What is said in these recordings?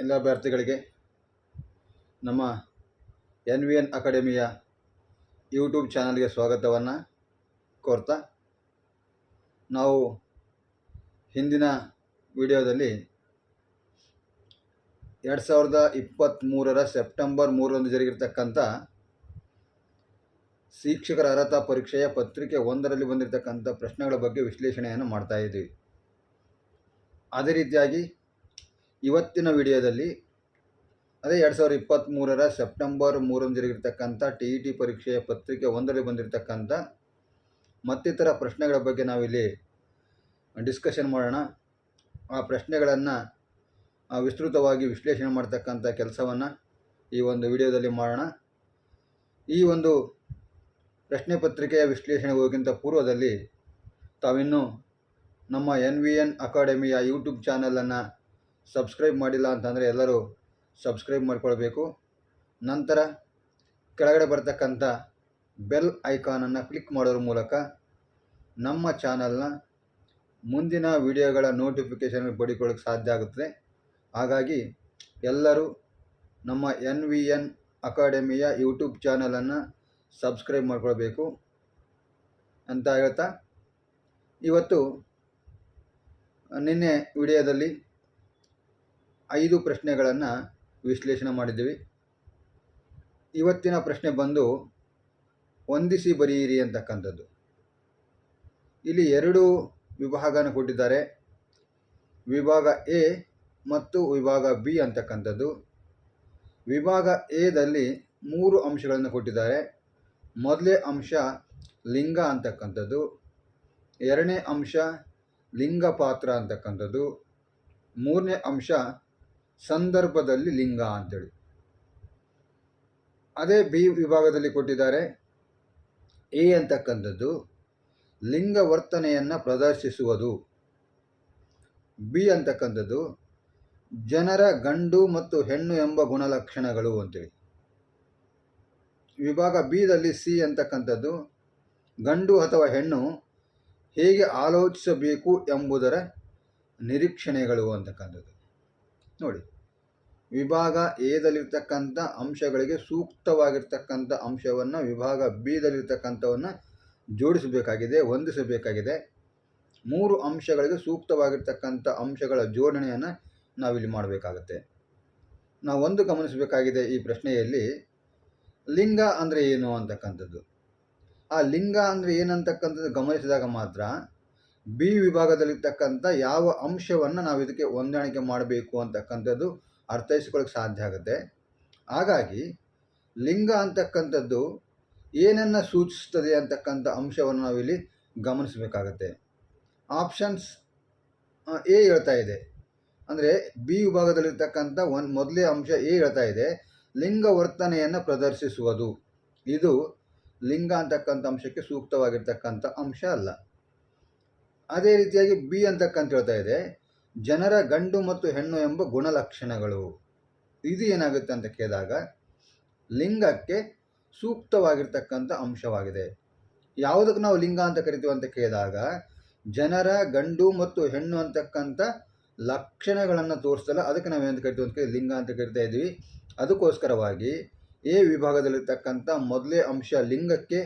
ಎಲ್ಲ ಅಭ್ಯರ್ಥಿಗಳಿಗೆ ನಮ್ಮ ಎನ್ ವಿ ಎನ್ ಅಕಾಡೆಮಿಯ ಯೂಟ್ಯೂಬ್ ಚಾನಲ್ಗೆ ಸ್ವಾಗತವನ್ನು ಕೋರ್ತಾ ನಾವು ಹಿಂದಿನ ವಿಡಿಯೋದಲ್ಲಿ ಎರಡು ಸಾವಿರದ ಇಪ್ಪತ್ತ್ಮೂರರ ಸೆಪ್ಟೆಂಬರ್ ಮೂರರಂದು ಜರುಗಿರ್ತಕ್ಕಂಥ ಶಿಕ್ಷಕರ ಅರ್ಹತಾ ಪರೀಕ್ಷೆಯ ಪತ್ರಿಕೆ ಒಂದರಲ್ಲಿ ಬಂದಿರತಕ್ಕಂಥ ಪ್ರಶ್ನೆಗಳ ಬಗ್ಗೆ ವಿಶ್ಲೇಷಣೆಯನ್ನು ಮಾಡ್ತಾ ಇದ್ದೀವಿ ಅದೇ ರೀತಿಯಾಗಿ ಇವತ್ತಿನ ವಿಡಿಯೋದಲ್ಲಿ ಅದೇ ಎರಡು ಸಾವಿರದ ಇಪ್ಪತ್ತ್ಮೂರರ ಸೆಪ್ಟೆಂಬರ್ ಮೂರನ್ನು ಜರುಗಿರ್ತಕ್ಕಂಥ ಟಿ ಇ ಟಿ ಪರೀಕ್ಷೆಯ ಪತ್ರಿಕೆ ಒಂದರಲ್ಲಿ ಬಂದಿರತಕ್ಕಂಥ ಮತ್ತಿತರ ಪ್ರಶ್ನೆಗಳ ಬಗ್ಗೆ ನಾವಿಲ್ಲಿ ಡಿಸ್ಕಷನ್ ಮಾಡೋಣ. ಆ ಪ್ರಶ್ನೆಗಳನ್ನು ವಿಸ್ತೃತವಾಗಿ ವಿಶ್ಲೇಷಣೆ ಮಾಡ್ತಕ್ಕಂಥ ಕೆಲಸವನ್ನು ಈ ಒಂದು ವಿಡಿಯೋದಲ್ಲಿ ಮಾಡೋಣ. ಈ ಒಂದು ಪ್ರಶ್ನೆ ಪತ್ರಿಕೆಯ ವಿಶ್ಲೇಷಣೆ ಹೋಗಿಂತ ಪೂರ್ವದಲ್ಲಿ ತಾವಿನ್ನೂ ನಮ್ಮ ಎನ್ ವಿ ಎನ್ ಅಕಾಡೆಮಿಯ ಯೂಟ್ಯೂಬ್ ಚಾನಲನ್ನು ಸಬ್ಸ್ಕ್ರೈಬ್ ಮಾಡಿಲ್ಲ ಅಂತಂದರೆ ಎಲ್ಲರೂ ಸಬ್ಸ್ಕ್ರೈಬ್ ಮಾಡಿಕೊಳ್ಬೇಕು. ನಂತರ ಕೆಳಗಡೆ ಬರ್ತಕ್ಕಂಥ ಬೆಲ್ ಐಕಾನನ್ನು ಕ್ಲಿಕ್ ಮಾಡೋದ್ರ ಮೂಲಕ ನಮ್ಮ ಚಾನಲ್ನ ಮುಂದಿನ ವಿಡಿಯೋಗಳ ನೋಟಿಫಿಕೇಷನ್ ಪಡಿಕೊಳ್ಳೋಕ್ಕೆ ಸಾಧ್ಯ ಆಗುತ್ತದೆ ಹಾಗಾಗಿ ಎಲ್ಲರೂ ನಮ್ಮ ಎನ್ ವಿ ಎನ್ ಅಕಾಡೆಮಿಯ ಯೂಟ್ಯೂಬ್ ಚಾನಲನ್ನು ಸಬ್ಸ್ಕ್ರೈಬ್ ಮಾಡ್ಕೊಳ್ಬೇಕು ಅಂತ ಹೇಳ್ತಾ. ಇವತ್ತು ನಿನ್ನೆ ವಿಡಿಯೋದಲ್ಲಿ ಐದು ಪ್ರಶ್ನೆಗಳನ್ನು ವಿಶ್ಲೇಷಣೆ ಮಾಡಿದ್ದೀವಿ. ಇವತ್ತಿನ ಪ್ರಶ್ನೆ ಬಂದು ಹೊಂದಿಸಿ ಬರೆಯಿರಿ ಅಂತಕ್ಕಂಥದ್ದು. ಇಲ್ಲಿ ಎರಡು ವಿಭಾಗನ ಕೊಟ್ಟಿದ್ದಾರೆ. ವಿಭಾಗ ಎ ಮತ್ತು ವಿಭಾಗ ಬಿ ಅಂತಕ್ಕಂಥದ್ದು. ವಿಭಾಗ ಎದಲ್ಲಿ ಮೂರು ಅಂಶಗಳನ್ನು ಕೊಟ್ಟಿದ್ದಾರೆ. ಮೊದಲೇ ಅಂಶ ಲಿಂಗ ಅಂತಕ್ಕಂಥದ್ದು. ಎರಡನೇ ಅಂಶ ಲಿಂಗ ಪಾತ್ರ ಅಂತಕ್ಕಂಥದ್ದು. ಮೂರನೇ ಅಂಶ ಸಂದರ್ಭದಲ್ಲಿ ಲಿಂಗ ಅಂತೇಳಿ. ಅದೇ ಬಿ ವಿಭಾಗದಲ್ಲಿ ಕೊಟ್ಟಿದ್ದಾರೆ. ಎ ಅಂತಕ್ಕಂಥದ್ದು ಲಿಂಗ ವರ್ತನೆಯನ್ನು ಪ್ರದರ್ಶಿಸುವುದು. ಬಿ ಅಂತಕ್ಕಂಥದ್ದು ಜನರ ಗಂಡು ಮತ್ತು ಹೆಣ್ಣು ಎಂಬ ಗುಣಲಕ್ಷಣಗಳು ಅಂತೇಳಿ. ವಿಭಾಗ ಬಿದಲ್ಲಿ ಸಿ ಅಂತಕ್ಕಂಥದ್ದು ಗಂಡು ಅಥವಾ ಹೆಣ್ಣು ಹೇಗೆ ಆಲೋಚಿಸಬೇಕು ಎಂಬುದರ ನಿರೀಕ್ಷಣೆಗಳು ಅಂತಕ್ಕಂಥದ್ದು. ನೋಡಿ. ವಿಭಾಗ ಎದಲ್ಲಿರ್ತಕ್ಕಂಥ ಅಂಶಗಳಿಗೆ ಸೂಕ್ತವಾಗಿರ್ತಕ್ಕಂಥ ಅಂಶವನ್ನು ವಿಭಾಗ ಬಿದಲ್ಲಿರ್ತಕ್ಕಂಥವನ್ನು ಜೋಡಿಸಬೇಕಾಗಿದೆ, ಹೊಂದಿಸಬೇಕಾಗಿದೆ. ಮೂರು ಅಂಶಗಳಿಗೆ ಸೂಕ್ತವಾಗಿರ್ತಕ್ಕಂಥ ಅಂಶಗಳ ಜೋಡಣೆಯನ್ನು ನಾವಿಲ್ಲಿ ಮಾಡಬೇಕಾಗತ್ತೆ. ನಾವು ಒಂದು ಗಮನಿಸಬೇಕಾಗಿದೆ ಈ ಪ್ರಶ್ನೆಯಲ್ಲಿ, ಲಿಂಗ ಅಂದರೆ ಏನು ಅಂತಕ್ಕಂಥದ್ದು? ಆ ಲಿಂಗ ಅಂದರೆ ಏನಂತಕ್ಕಂಥದ್ದು ಗಮನಿಸಿದಾಗ ಮಾತ್ರ ಬಿ ವಿಭಾಗದಲ್ಲಿರ್ತಕ್ಕಂಥ ಯಾವ ಅಂಶವನ್ನು ನಾವು ಇದಕ್ಕೆ ಹೊಂದಾಣಿಕೆ ಮಾಡಬೇಕು ಅಂತಕ್ಕಂಥದ್ದು ಅರ್ಥೈಸ್ಕೊಳ್ಳೋಕ್ಕೆ ಸಾಧ್ಯ ಆಗುತ್ತೆ. ಹಾಗಾಗಿ ಲಿಂಗ ಅಂತಕ್ಕಂಥದ್ದು ಏನನ್ನು ಸೂಚಿಸ್ತದೆ ಅಂತಕ್ಕಂಥ ಅಂಶವನ್ನು ನಾವಿಲ್ಲಿ ಗಮನಿಸಬೇಕಾಗತ್ತೆ. ಆಪ್ಷನ್ಸ್ ಎ ಹೇಳ್ತಾ ಇದೆ. ಅಂದರೆ ಬಿ ವಿಭಾಗದಲ್ಲಿರ್ತಕ್ಕಂಥ ಒಂದು ಮೊದಲೇ ಅಂಶ ಎ ಹೇಳ್ತಾ ಇದೆ. ಲಿಂಗ ವರ್ತನೆಯನ್ನು ಪ್ರದರ್ಶಿಸುವುದು. ಇದು ಲಿಂಗ ಅಂತಕ್ಕಂಥ ಅಂಶಕ್ಕೆ ಸೂಕ್ತವಾಗಿರ್ತಕ್ಕಂಥ ಅಂಶ ಅಲ್ಲ. ಅದೇ ರೀತಿಯಾಗಿ ಬಿ ಅಂತಕ್ಕಂಥ ಹೇಳ್ತಾ ಇದೆ. ಜನರ ಗಂಡು ಮತ್ತು ಹೆಣ್ಣು ಎಂಬ ಗುಣಲಕ್ಷಣಗಳು. ಇದು ಏನಾಗುತ್ತೆ ಅಂತ ಕೇಳಿದಾಗ, ಲಿಂಗಕ್ಕೆ ಸೂಕ್ತವಾಗಿರ್ತಕ್ಕಂಥ ಅಂಶವಾಗಿದೆ. ಯಾವುದಕ್ಕೆ ನಾವು ಲಿಂಗ ಅಂತ ಕರಿತೀವಿ ಅಂತ ಕೇಳಿದಾಗ, ಜನರ ಗಂಡು ಮತ್ತು ಹೆಣ್ಣು ಅಂತಕ್ಕಂಥ ಲಕ್ಷಣಗಳನ್ನು ತೋರಿಸ್ತಲ್ಲ, ಅದಕ್ಕೆ ನಾವು ಏನು ಕರಿತೀವಿ ಅಂತ ಕೇಳಿ ಲಿಂಗ ಅಂತ ಕರಿತಾ ಇದ್ದೀವಿ. ಅದಕ್ಕೋಸ್ಕರವಾಗಿ ಎ ವಿಭಾಗದಲ್ಲಿರ್ತಕ್ಕಂಥ ಮೊದಲೇ ಅಂಶ ಲಿಂಗಕ್ಕೆ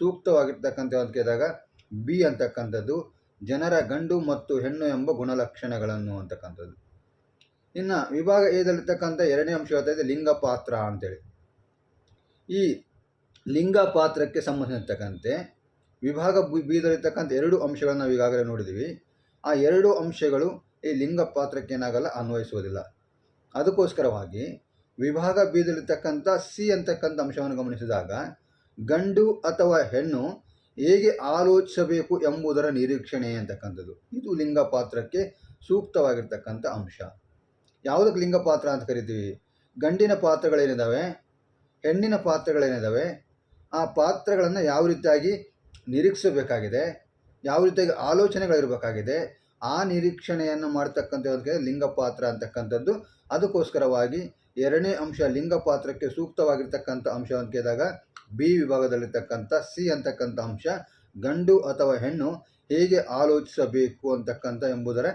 ಸೂಕ್ತವಾಗಿರ್ತಕ್ಕಂಥ ಅಂತ ಕೇಳಿದಾಗ, ಬಿ ಅಂತಕ್ಕಂಥದ್ದು. ಜನರ ಗಂಡು ಮತ್ತು ಹೆಣ್ಣು ಎಂಬ ಗುಣಲಕ್ಷಣಗಳನ್ನು ಅಂತಕ್ಕಂಥದ್ದು. ಇನ್ನು ವಿಭಾಗ ಎದಲ್ಲಿರ್ತಕ್ಕಂಥ ಎರಡನೇ ಅಂಶ ಹೇಳ್ತಾ ಇದೆ ಲಿಂಗ ಪಾತ್ರ ಅಂತೇಳಿ. ಈ ಲಿಂಗ ಪಾತ್ರಕ್ಕೆ ಸಂಬಂಧಿಸಿರ್ತಕ್ಕಂತೆ ವಿಭಾಗ ಬೀದಲ್ಲಿರ್ತಕ್ಕಂಥ ಎರಡು ಅಂಶಗಳನ್ನು ನಾವು ಈಗಾಗಲೇ ನೋಡಿದ್ದೀವಿ ಆ ಎರಡು ಅಂಶಗಳು ಈ ಲಿಂಗ ಪಾತ್ರಕ್ಕೆ ಏನಾಗಲ್ಲ, ಅನ್ವಯಿಸುವುದಿಲ್ಲ. ಅದಕ್ಕೋಸ್ಕರವಾಗಿ ವಿಭಾಗ ಬೀದಲ್ಲಿರ್ತಕ್ಕಂಥ ಸಿ ಅಂತಕ್ಕಂಥ ಅಂಶವನ್ನು ಗಮನಿಸಿದಾಗ, ಗಂಡು ಅಥವಾ ಹೆಣ್ಣು ಹೇಗೆ ಆಲೋಚಿಸಬೇಕು ಎಂಬುದರ ನಿರೀಕ್ಷಣೆ ಅಂತಕ್ಕಂಥದ್ದು. ಇದು ಲಿಂಗ ಪಾತ್ರಕ್ಕೆ ಸೂಕ್ತವಾಗಿರ್ತಕ್ಕಂಥ ಅಂಶ. ಯಾವುದಕ್ಕೆ ಲಿಂಗ ಪಾತ್ರ ಅಂತ ಕರಿತೀವಿ? ಗಂಡಿನ ಪಾತ್ರಗಳೇನಿದ್ದಾವೆ ಹೆಣ್ಣಿನ ಪಾತ್ರಗಳೇನಿದ್ದಾವೆ ಆ ಪಾತ್ರಗಳನ್ನು ಯಾವ ರೀತಿಯಾಗಿ ನಿರೀಕ್ಷಿಸಬೇಕಾಗಿದೆ? ಯಾವ ರೀತಿಯಾಗಿ ಆಲೋಚನೆಗಳಿರಬೇಕಾಗಿದೆ? ಆ ನಿರೀಕ್ಷಣೆಯನ್ನು ಮಾಡ್ತಕ್ಕಂಥ ಲಿಂಗ ಪಾತ್ರ ಅಂತಕ್ಕಂಥದ್ದು. ಅದಕ್ಕೋಸ್ಕರವಾಗಿ ಎರಡನೇ ಅಂಶ ಲಿಂಗ ಪಾತ್ರಕ್ಕೆ ಸೂಕ್ತವಾಗಿರ್ತಕ್ಕಂಥ ಅಂಶ ಅಂತ ಕೇಳಿದಾಗ ಬಿ ವಿಭಾಗದಲ್ಲಿರ್ತಕ್ಕಂಥ, ಸಿ ಅಂತಕ್ಕಂಥ ಅಂಶ ಗಂಡು ಅಥವಾ ಹೆಣ್ಣು ಹೇಗೆ ಆಲೋಚಿಸಬೇಕು ಅಂತಕ್ಕಂಥ ಎಂಬುದರ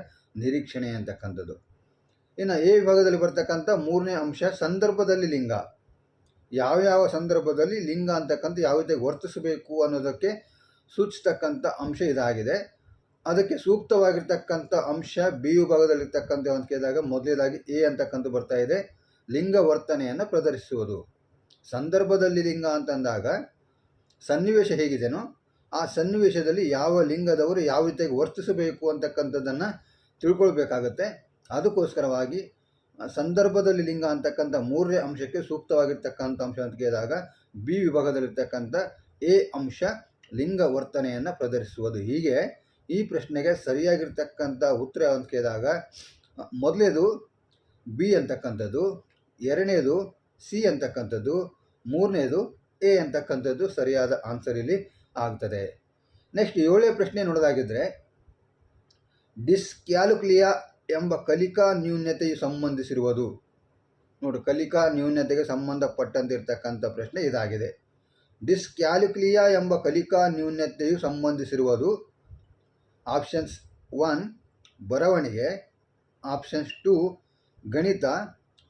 ನಿರೀಕ್ಷಣೆ ಅಂತಕ್ಕಂಥದ್ದು. ಇನ್ನು ಎ ವಿಭಾಗದಲ್ಲಿ ಬರ್ತಕ್ಕಂಥ ಮೂರನೇ ಅಂಶ ಸಂದರ್ಭದಲ್ಲಿ ಲಿಂಗ. ಯಾವ್ಯಾವ ಸಂದರ್ಭದಲ್ಲಿ ಲಿಂಗ ಅಂತಕ್ಕಂಥ ಯಾವ ರೀತಿ ವರ್ತಿಸಬೇಕು ಅನ್ನೋದಕ್ಕೆ ಸೂಚಿಸ್ತಕ್ಕಂಥ ಅಂಶ ಇದಾಗಿದೆ. ಅದಕ್ಕೆ ಸೂಕ್ತವಾಗಿರ್ತಕ್ಕಂಥ ಅಂಶ ಬಿ ವಿಭಾಗದಲ್ಲಿರ್ತಕ್ಕಂಥ ಅಂತ ಕೇಳಿದಾಗ ಮೊದಲೇದಾಗಿ ಎ ಅಂತಕ್ಕಂಥ ಬರ್ತಾ ಇದೆ. ಲಿಂಗ ವರ್ತನೆಯನ್ನು ಪ್ರದರ್ಶಿಸುವುದು. ಸಂದರ್ಭದಲ್ಲಿ ಲಿಂಗ ಅಂತಂದಾಗ ಸನ್ನಿವೇಶ ಹೇಗಿದೆನೋ ಆ ಸನ್ನಿವೇಶದಲ್ಲಿ ಯಾವ ಲಿಂಗದವರು ಯಾವ ರೀತಿಯಾಗಿ ವರ್ತಿಸಬೇಕು ಅಂತಕ್ಕಂಥದ್ದನ್ನು ತಿಳ್ಕೊಳ್ಬೇಕಾಗತ್ತೆ. ಅದಕ್ಕೋಸ್ಕರವಾಗಿ ಸಂದರ್ಭದಲ್ಲಿ ಲಿಂಗ ಅಂತಕ್ಕಂಥ ಮೂರನೇ ಅಂಶಕ್ಕೆ ಸೂಕ್ತವಾಗಿರ್ತಕ್ಕಂಥ ಅಂಶ ಅಂತ ಕೇಳಿದಾಗ ಬಿ ವಿಭಾಗದಲ್ಲಿರ್ತಕ್ಕಂಥ ಎ ಅಂಶ ಲಿಂಗ ವರ್ತನೆಯನ್ನು ಪ್ರದರ್ಶಿಸುವುದು. ಹೀಗೆ ಈ ಪ್ರಶ್ನೆಗೆ ಸರಿಯಾಗಿರ್ತಕ್ಕಂಥ ಉತ್ತರ ಅಂತ ಕೇಳಿದಾಗ ಮೊದಲೇದು ಬಿ ಅಂತಕ್ಕಂಥದ್ದು ಎರಡನೇದು ಸಿ ಅಂತಕ್ಕಂಥದ್ದು, ಮೂರನೇದು ಎ ಅಂತಕ್ಕಂಥದ್ದು ಸರಿಯಾದ ಆನ್ಸರ್ ಇಲ್ಲಿ ಆಗ್ತದೆ. ನೆಕ್ಸ್ಟ್ ಏಳನೇ ಪ್ರಶ್ನೆ ನೋಡೋದಾಗಿದ್ದರೆ ಡಿಸ್ಕ್ಯಾಲುಕ್ಲಿಯಾ ಎಂಬ ಕಲಿಕಾ ನ್ಯೂನ್ಯತೆಯು ಸಂಬಂಧಿಸಿರುವುದು. ನೋಡು, ಕಲಿಕಾ ನ್ಯೂನ್ಯತೆಗೆ ಸಂಬಂಧಪಟ್ಟಂತಿರ್ತಕ್ಕಂಥ ಪ್ರಶ್ನೆ ಇದಾಗಿದೆ. ಡಿಸ್ಕ್ಯಾಲುಕ್ಲಿಯಾ ಎಂಬ ಕಲಿಕಾ ನ್ಯೂನ್ಯತೆಯು ಸಂಬಂಧಿಸಿರುವುದು. ಆಪ್ಷನ್ಸ್ ಒನ್ ಬರವಣಿಗೆ. ಆಪ್ಷನ್ಸ್ ಟು ಗಣಿತ.